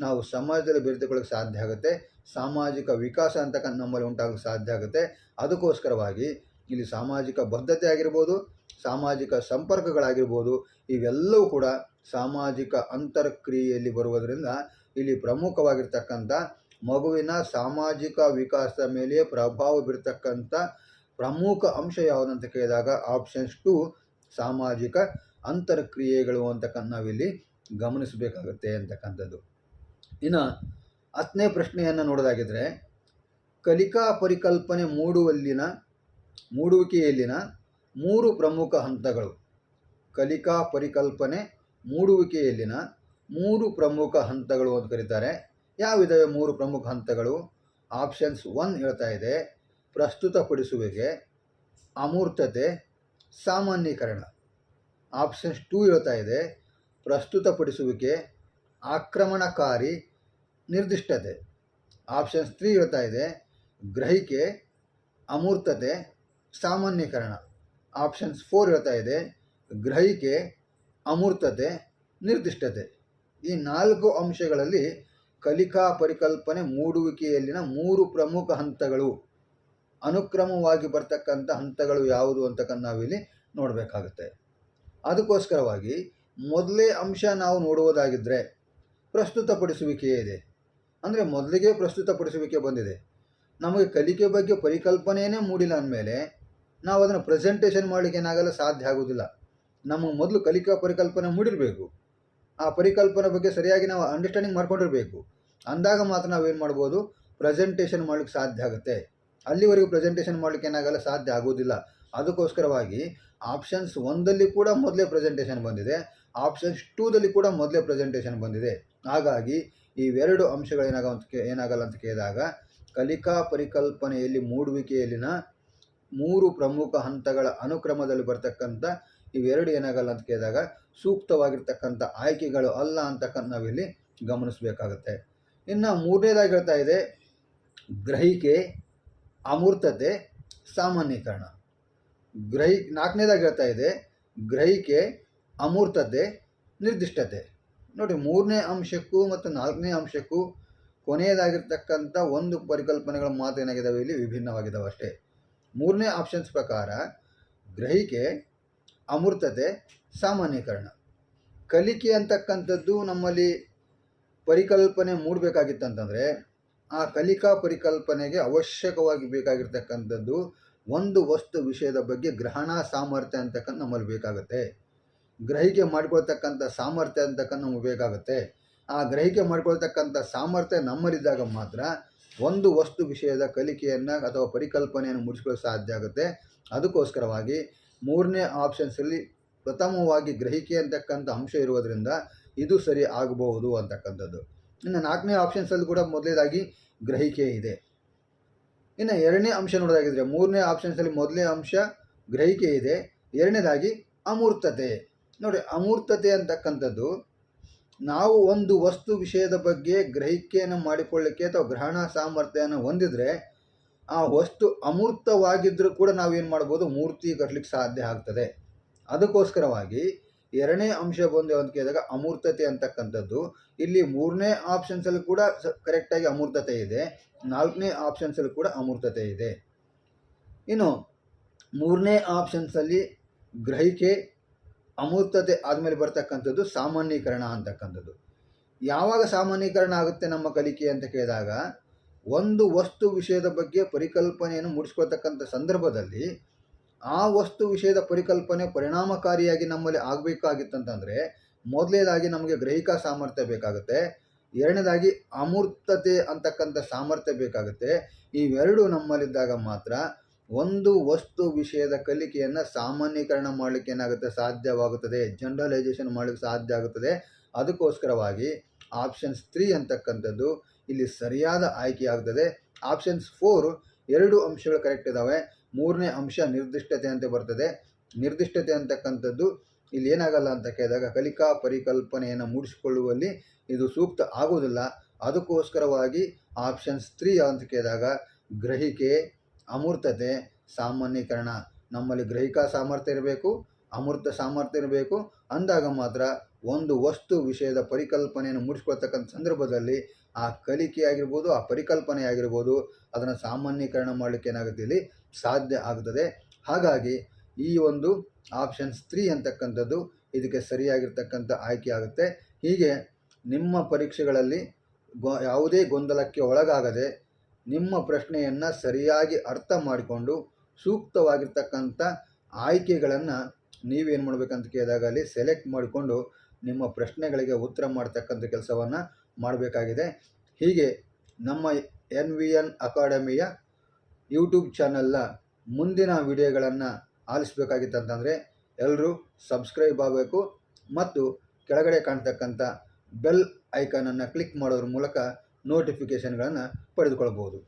ನಾವು ಸಮಾಜದಲ್ಲಿ ಬೆರೆತುಕೊಳ್ಳೋಕೆ ಸಾಧ್ಯ ಆಗುತ್ತೆ. ಸಾಮಾಜಿಕ ವಿಕಾಸ ಅಂತಕ್ಕಂಥ ನಮ್ಮಲ್ಲಿ ಉಂಟಾಗಲು ಸಾಧ್ಯ ಆಗುತ್ತೆ. ಅದಕ್ಕೋಸ್ಕರವಾಗಿ ಇಲ್ಲಿ ಸಾಮಾಜಿಕ ಬದ್ಧತೆ ಆಗಿರ್ಬೋದು, ಸಾಮಾಜಿಕ ಸಂಪರ್ಕಗಳಾಗಿರ್ಬೋದು, ಇವೆಲ್ಲವೂ ಕೂಡ ಸಾಮಾಜಿಕ ಅಂತರ್ಕ್ರಿಯೆಯಲ್ಲಿ ಬರುವುದರಿಂದ ಇಲ್ಲಿ ಪ್ರಮುಖವಾಗಿರ್ತಕ್ಕಂಥ ಮಗುವಿನ ಸಾಮಾಜಿಕ ವಿಕಾಸದ ಮೇಲೆ ಪ್ರಭಾವ ಬೀರ್ತಕ್ಕಂಥ ಪ್ರಮುಖ ಅಂಶ ಯಾವುದಂತ ಕೇಳಿದಾಗ ಆಪ್ಷನ್ಸ್ ಟು ಸಾಮಾಜಿಕ ಅಂತರ್ಕ್ರಿಯೆಗಳು ಅಂತಕ್ಕಂಥ ನಾವಿಲ್ಲಿ ಗಮನಿಸಬೇಕಾಗುತ್ತೆ ಅಂತಕ್ಕಂಥದ್ದು. ಇನ್ನು ಹತ್ತನೇ ಪ್ರಶ್ನೆಯನ್ನು ನೋಡೋದಾಗಿದ್ದರೆ ಕಲಿಕಾ ಪರಿಕಲ್ಪನೆ ಮೂಡುವಲ್ಲಿನ, ಮೂಡುವಿಕೆಯಲ್ಲಿನ ಮೂರು ಪ್ರಮುಖ ಹಂತಗಳು. ಕಲಿಕಾ ಪರಿಕಲ್ಪನೆ ಮೂಡುವಿಕೆಯಲ್ಲಿನ ಮೂರು ಪ್ರಮುಖ ಹಂತಗಳು ಅಂತ ಕರೀತಾರೆ. ಯಾವಿದಾವೆ ಮೂರು ಪ್ರಮುಖ ಹಂತಗಳು? ಆಪ್ಷನ್ಸ್ ಒನ್ ಹೇಳ್ತಾ ಇದೆ. ಪ್ರಸ್ತುತಪಡಿಸುವಿಕೆ, ಅಮೂರ್ತತೆ ಸಾಮಾನ್ಯೀಕರಣ. ಆಪ್ಷನ್ಸ್ ಟೂ ಹೇಳ್ತಾ ಇದೆ. ಪ್ರಸ್ತುತಪಡಿಸುವಿಕೆ ಆಕ್ರಮಣಕಾರಿ ನಿರ್ದಿಷ್ಟತೆ. ಆಪ್ಷನ್ಸ್ ತ್ರೀ ಹೇಳ್ತಾ ಇದೆ. ಗ್ರಹಿಕೆ ಅಮೂರ್ತತೆ ಸಾಮಾನ್ಯೀಕರಣ. ಆಪ್ಷನ್ಸ್ ಫೋರ್ ಹೇಳ್ತಾ ಇದೆ. ಗ್ರಹಿಕೆ ಅಮೂರ್ತತೆ ನಿರ್ದಿಷ್ಟತೆ. ಈ ನಾಲ್ಕು ಅಂಶಗಳಲ್ಲಿ ಕಲಿಕಾ ಪರಿಕಲ್ಪನೆ ಮೂಡುವಿಕೆಯಲ್ಲಿನ ಮೂರು ಪ್ರಮುಖ ಹಂತಗಳು. ಅನುಕ್ರಮವಾಗಿ ಬರ್ತಕ್ಕಂಥ ಹಂತಗಳು ಯಾವುದು ಅಂತಕ್ಕಂಥ ನಾವಿಲ್ಲಿ ನೋಡಬೇಕಾಗುತ್ತೆ. ಅದಕ್ಕೋಸ್ಕರವಾಗಿ ಮೊದಲೇ ಅಂಶ ನಾವು ನೋಡುವುದಾಗಿದ್ದರೆ ಪ್ರಸ್ತುತಪಡಿಸುವಿಕೆ ಇದೆ. ಅಂದರೆ ಮೊದಲಿಗೆ ಪ್ರಸ್ತುತಪಡಿಸುವಿಕೆ ಬಂದಿದೆ. ನಮಗೆ ಕಲಿಕೆ ಬಗ್ಗೆ ಪರಿಕಲ್ಪನೆಯೇ ಮೂಡಿಲ್ಲ ಅಂದಮೇಲೆ ನಾವು ಅದನ್ನು ಪ್ರೆಸೆಂಟೇಷನ್ ಮಾಡಲಿಕ್ಕೆ ಏನಾಗಲ್ಲ, ಸಾಧ್ಯ ಆಗೋದಿಲ್ಲ. ನಮಗೆ ಮೊದಲು ಕಲಿಕಾ ಪರಿಕಲ್ಪನೆ ಮೂಡಿರಬೇಕು. ಆ ಪರಿಕಲ್ಪನೆ ಬಗ್ಗೆ ಸರಿಯಾಗಿ ನಾವು ಅಂಡರ್ಸ್ಟ್ಯಾಂಡಿಂಗ್ ಮಾಡ್ಕೊಂಡಿರಬೇಕು. ಅಂದಾಗ ಮಾತ್ರ ನಾವೇನು ಮಾಡ್ಬೋದು? ಪ್ರೆಸೆಂಟೇಷನ್ ಮಾಡಲಿಕ್ಕೆ ಸಾಧ್ಯ ಆಗುತ್ತೆ. ಅಲ್ಲಿವರೆಗೂ ಪ್ರೆಸೆಂಟೇಷನ್ ಮಾಡಲಿಕ್ಕೆ ಏನಾಗಲ್ಲ, ಸಾಧ್ಯ ಆಗೋದಿಲ್ಲ ಅದಕ್ಕೋಸ್ಕರವಾಗಿ ಆಪ್ಷನ್ಸ್ ಒಂದಲ್ಲಿ ಕೂಡ ಮೊದಲೇ ಪ್ರೆಸೆಂಟೇಷನ್ ಬಂದಿದೆ. ಆಪ್ಷನ್ಸ್ ಟೂದಲ್ಲಿ ಕೂಡ ಮೊದಲೇ ಪ್ರೆಸೆಂಟೇಷನ್ ಬಂದಿದೆ. ಹಾಗಾಗಿ ಇವೆರಡು ಅಂಶಗಳೇನಾಗ ಅಂತ ಕೇ ಏನಾಗಲ್ಲ ಅಂತ ಕೇಳಿದಾಗ, ಕಲಿಕಾ ಪರಿಕಲ್ಪನೆಯಲ್ಲಿ ಮೂಡುವಿಕೆಯಲ್ಲಿನ ಮೂರು ಪ್ರಮುಖ ಹಂತಗಳ ಅನುಕ್ರಮದಲ್ಲಿ ಬರ್ತಕ್ಕಂಥ ಇವೆರಡು ಏನಾಗಲ್ಲ ಅಂತ ಕೇಳಿದಾಗ, ಸೂಕ್ತವಾಗಿರ್ತಕ್ಕಂಥ ಆಯ್ಕೆಗಳು ಅಲ್ಲ ಅಂತಕ್ಕಂಥ ನಾವಿಲ್ಲಿ ಗಮನಿಸಬೇಕಾಗುತ್ತೆ. ಇನ್ನು ಮೂರನೇದಾಗಿ ಹೇಳ್ತಾ ಇದೆ, ಗ್ರಹಿಕೆ. ಅಮೂರ್ತತೆ, ಸಾಮಾನ್ಯೀಕರಣ. ಗ್ರಹಿ, ನಾಲ್ಕನೇದಾಗಿ ಹೇಳ್ತಾ ಇದೆ, ಗ್ರಹಿಕೆ, ಅಮೂರ್ತತೆ, ನಿರ್ದಿಷ್ಟತೆ. ನೋಡಿ, ಮೂರನೇ ಅಂಶಕ್ಕೂ ಮತ್ತು ನಾಲ್ಕನೇ ಅಂಶಕ್ಕೂ ಕೊನೆಯದಾಗಿರ್ತಕ್ಕಂಥ ಒಂದು ಪರಿಕಲ್ಪನೆಗಳ ಮಾತು ಏನಾಗಿದ್ದಾವೆ ಇಲ್ಲಿ? ವಿಭಿನ್ನವಾಗಿದ್ದಾವೆ ಅಷ್ಟೇ. ಮೂರನೇ ಆಪ್ಷನ್ಸ್ ಪ್ರಕಾರ, ಗ್ರಹಿಕೆ, ಅಮೂರ್ತತೆ, ಸಾಮಾನ್ಯೀಕರಣ. ಕಲಿಕೆ ಅಂತಕ್ಕಂಥದ್ದು ನಮ್ಮಲ್ಲಿ ಪರಿಕಲ್ಪನೆ ಮೂಡಬೇಕಾಗಿತ್ತಂತಂದರೆ ಆ ಕಲಿಕಾ ಪರಿಕಲ್ಪನೆಗೆ ಅವಶ್ಯಕವಾಗಿ ಬೇಕಾಗಿರ್ತಕ್ಕಂಥದ್ದು ಒಂದು ವಸ್ತು ವಿಷಯದ ಬಗ್ಗೆ ಗ್ರಹಣ ಸಾಮರ್ಥ್ಯ ಅಂತಕ್ಕಂಥ ನಮ್ಮಲ್ಲಿ ಬೇಕಾಗುತ್ತೆ. ಗ್ರಹಿಕೆ ಮಾಡ್ಕೊಳ್ತಕ್ಕಂಥ ಸಾಮರ್ಥ್ಯ ಅಂತಕ್ಕಂಥ ನಮಗೆ ಬೇಕಾಗುತ್ತೆ. ಆ ಗ್ರಹಿಕೆ ಮಾಡ್ಕೊಳ್ತಕ್ಕಂಥ ಸಾಮರ್ಥ್ಯ ನಮ್ಮಲ್ಲಿದ್ದಾಗ ಮಾತ್ರ ಒಂದು ವಸ್ತು ವಿಷಯದ ಕಲಿಕೆಯನ್ನು ಅಥವಾ ಪರಿಕಲ್ಪನೆಯನ್ನು ಮುಡಿಸ್ಕೊಳ್ಳೋ ಸಾಧ್ಯ ಆಗುತ್ತೆ. ಅದಕ್ಕೋಸ್ಕರವಾಗಿ ಮೂರನೇ ಆಪ್ಷನ್ಸಲ್ಲಿ ಪ್ರಥಮವಾಗಿ ಗ್ರಹಿಕೆ ಅಂತಕ್ಕಂಥ ಅಂಶ ಇರುವುದರಿಂದ ಇದು ಸರಿ ಆಗಬಹುದು ಅಂತಕ್ಕಂಥದ್ದು. ಇನ್ನು ನಾಲ್ಕನೇ ಆಪ್ಷನ್ಸಲ್ಲಿ ಕೂಡ ಮೊದಲೇದಾಗಿ ಗ್ರಹಿಕೆ ಇದೆ. ಇನ್ನು ಎರಡನೇ ಅಂಶ ನೋಡೋದಾಗಿದ್ರೆ ಮೂರನೇ ಆಪ್ಷನ್ಸಲ್ಲಿ ಮೊದಲನೇ ಅಂಶ ಗ್ರಹಿಕೆ ಇದೆ. ಎರಡನೇದಾಗಿ ಅಮೂರ್ತತೆ. ನೋಡಿ, ಅಮೂರ್ತತೆ ಅಂತಕ್ಕಂಥದ್ದು ನಾವು ಒಂದು ವಸ್ತು ವಿಷಯದ ಬಗ್ಗೆ ಗ್ರಹಿಕೆಯನ್ನು ಮಾಡಿಕೊಳ್ಳಿಕ್ಕೆ ಅಥವಾ ಗ್ರಹಣ ಸಾಮರ್ಥ್ಯವನ್ನು ಹೊಂದಿದರೆ ಆ ವಸ್ತು ಅಮೂರ್ತವಾಗಿದ್ದರೂ ಕೂಡ ನಾವೇನು ಮಾಡ್ಬೋದು, ಮೂರ್ತಿ ಕಟ್ಟಲಿಕ್ಕೆ ಸಾಧ್ಯ ಆಗ್ತದೆ. ಅದಕ್ಕೋಸ್ಕರವಾಗಿ ಎರಡನೇ ಅಂಶ ಬಂದು ಅಂತ ಕೇಳಿದಾಗ ಅಮೂರ್ತತೆ ಅಂತಕ್ಕಂಥದ್ದು. ಇಲ್ಲಿ ಮೂರನೇ ಆಪ್ಷನ್ಸಲ್ಲಿ ಕೂಡ ಕರೆಕ್ಟಾಗಿ ಅಮೂರ್ತತೆ ಇದೆ. ನಾಲ್ಕನೇ ಆಪ್ಷನ್ಸಲ್ಲಿ ಕೂಡ ಅಮೂರ್ತತೆ ಇದೆ. ಇನ್ನು ಮೂರನೇ ಆಪ್ಷನ್ಸಲ್ಲಿ ಗ್ರಹಿಕೆ, ಅಮೂರ್ತತೆ ಆದಮೇಲೆ ಬರ್ತಕ್ಕಂಥದ್ದು ಸಾಮಾನ್ಯೀಕರಣ ಅಂತಕ್ಕಂಥದ್ದು. ಯಾವಾಗ ಸಾಮಾನ್ಯೀಕರಣ ಆಗುತ್ತೆ ನಮ್ಮ ಕಲಿಕೆ ಅಂತ ಕೇಳಿದಾಗ, ಒಂದು ವಸ್ತು ವಿಷಯದ ಬಗ್ಗೆ ಪರಿಕಲ್ಪನೆಯನ್ನು ಮೂಡಿಸ್ಕೊಳ್ತಕ್ಕಂಥ ಸಂದರ್ಭದಲ್ಲಿ ಆ ವಸ್ತು ವಿಷಯದ ಪರಿಕಲ್ಪನೆ ಪರಿಣಾಮಕಾರಿಯಾಗಿ ನಮ್ಮಲ್ಲಿ ಆಗಬೇಕಾಗಿತ್ತಂತಂದರೆ ಮೊದಲನೇದಾಗಿ ನಮಗೆ ಗ್ರಹಿಕಾ ಸಾಮರ್ಥ್ಯ ಬೇಕಾಗುತ್ತೆ. ಎರಡನೇದಾಗಿ ಅಮೂರ್ತತೆ ಅಂತಕ್ಕಂಥ ಸಾಮರ್ಥ್ಯ ಬೇಕಾಗುತ್ತೆ. ಇವೆರಡು ನಮ್ಮಲ್ಲಿದ್ದಾಗ ಮಾತ್ರ ಒಂದು ವಸ್ತು ವಿಷಯದ ಕಲಿಕೆಯನ್ನು ಸಾಮಾನ್ಯೀಕರಣ ಮಾಡಲಿಕ್ಕೆ ಏನಾಗುತ್ತೆ ಸಾಧ್ಯವಾಗುತ್ತದೆ ಜನರಲೈಸೇಷನ್ ಮಾಡಲಿಕ್ಕೆ ಸಾಧ್ಯ ಆಗುತ್ತದೆ. ಅದಕ್ಕೋಸ್ಕರವಾಗಿ ಆಪ್ಷನ್ಸ್ ತ್ರೀ ಅಂತಕ್ಕಂಥದ್ದು ಇಲ್ಲಿ ಸರಿಯಾದ ಆಯ್ಕೆಯಾಗುತ್ತದೆ ಆಪ್ಷನ್ಸ್ ಫೋರ್ ಎರಡು ಅಂಶಗಳು ಕರೆಕ್ಟ್ ಇದ್ದಾವೆ ಮೂರನೇ ಅಂಶ ನಿರ್ದಿಷ್ಟತೆ ಅಂತ ಬರ್ತದೆ. ನಿರ್ದಿಷ್ಟತೆ ಅಂತಕ್ಕಂಥದ್ದು ಇಲ್ಲಿ ಏನಾಗಲ್ಲ ಅಂತ ಕೇಳಿದಾಗ ಕಲಿಕಾ ಪರಿಕಲ್ಪನೆಯನ್ನು ಮೂಡಿಸಿಕೊಳ್ಳುವಲ್ಲಿ ಇದು ಸೂಕ್ತ ಆಗುವುದಿಲ್ಲ. ಅದಕ್ಕೋಸ್ಕರವಾಗಿ ಆಪ್ಷನ್ಸ್ ತ್ರೀ ಅಂತ ಕೇಳಿದಾಗ ಗ್ರಹಿಕೆ, ಅಮೂರ್ತತೆ, ಸಾಮಾನ್ಯೀಕರಣ. ನಮ್ಮಲ್ಲಿ ಗ್ರಹಿಕಾ ಸಾಮರ್ಥ್ಯ ಇರಬೇಕು, ಅಮೂರ್ತ ಸಾಮರ್ಥ್ಯ ಇರಬೇಕು. ಅಂದಾಗ ಮಾತ್ರ ಒಂದು ವಸ್ತು ವಿಷಯದ ಪರಿಕಲ್ಪನೆಯನ್ನು ಮೂಡಿಸ್ಕೊಳ್ತಕ್ಕಂಥ ಸಂದರ್ಭದಲ್ಲಿ ಆ ಕಲಿಕೆ ಆಗಿರ್ಬೋದು ಆ ಪರಿಕಲ್ಪನೆ ಆಗಿರ್ಬೋದು ಅದನ್ನು ಸಾಮಾನ್ಯೀಕರಣ ಮಾಡಲಿಕ್ಕೆ ಏನಾಗುತ್ತೆ ಇಲ್ಲಿ? ಸಾಧ್ಯ ಆಗುತ್ತದೆ ಹಾಗಾಗಿ ಈ ಒಂದು ಆಪ್ಷನ್ಸ್ ತ್ರೀ ಅಂತಕ್ಕಂಥದ್ದು ಇದಕ್ಕೆ ಸರಿಯಾಗಿರ್ತಕ್ಕಂಥ ಆಯ್ಕೆ ಆಗುತ್ತೆ. ಹೀಗೆ ನಿಮ್ಮ ಪರೀಕ್ಷೆಗಳಲ್ಲಿ ಗೊ, ಯಾವುದೇ ಗೊಂದಲಕ್ಕೆ ಒಳಗಾಗದೆ ನಿಮ್ಮ ಪ್ರಶ್ನೆಯನ್ನು ಸರಿಯಾಗಿ ಅರ್ಥ ಮಾಡಿಕೊಂಡು ಸೂಕ್ತವಾಗಿರ್ತಕ್ಕಂಥ ಆಯ್ಕೆಗಳನ್ನು ನೀವೇನು ಮಾಡಬೇಕಂತ ಕೇಳಿದಾಗ ಅಲ್ಲಿ ಸೆಲೆಕ್ಟ್ ಮಾಡಿಕೊಂಡು ನಿಮ್ಮ ಪ್ರಶ್ನೆಗಳಿಗೆ ಉತ್ತರ ಮಾಡ್ತಕ್ಕಂಥ ಕೆಲಸವನ್ನು ಮಾಡಬೇಕಾಗಿದೆ. ಹೀಗೆ ನಮ್ಮ ಎನ್ ವಿ ಎನ್ ಅಕಾಡೆಮಿಯ ಯೂಟ್ಯೂಬ್ ಚಾನಲ್ನ ಮುಂದಿನ ವಿಡಿಯೋಗಳನ್ನು ಆಲಿಸಬೇಕಾಗಿತ್ತಂತಂದರೆ ಎಲ್ಲರೂ ಸಬ್ಸ್ಕ್ರೈಬ್ ಆಗಬೇಕು ಮತ್ತು ಕೆಳಗಡೆ ಕಾಣ್ತಕ್ಕಂಥ ಬೆಲ್ ಐಕಾನನ್ನು ಕ್ಲಿಕ್ ಮಾಡೋದ್ರ ಮೂಲಕ ನೋಟಿಫಿಕೇಷನ್ಗಳನ್ನು ಪಡೆದುಕೊಳ್ಬೋದು.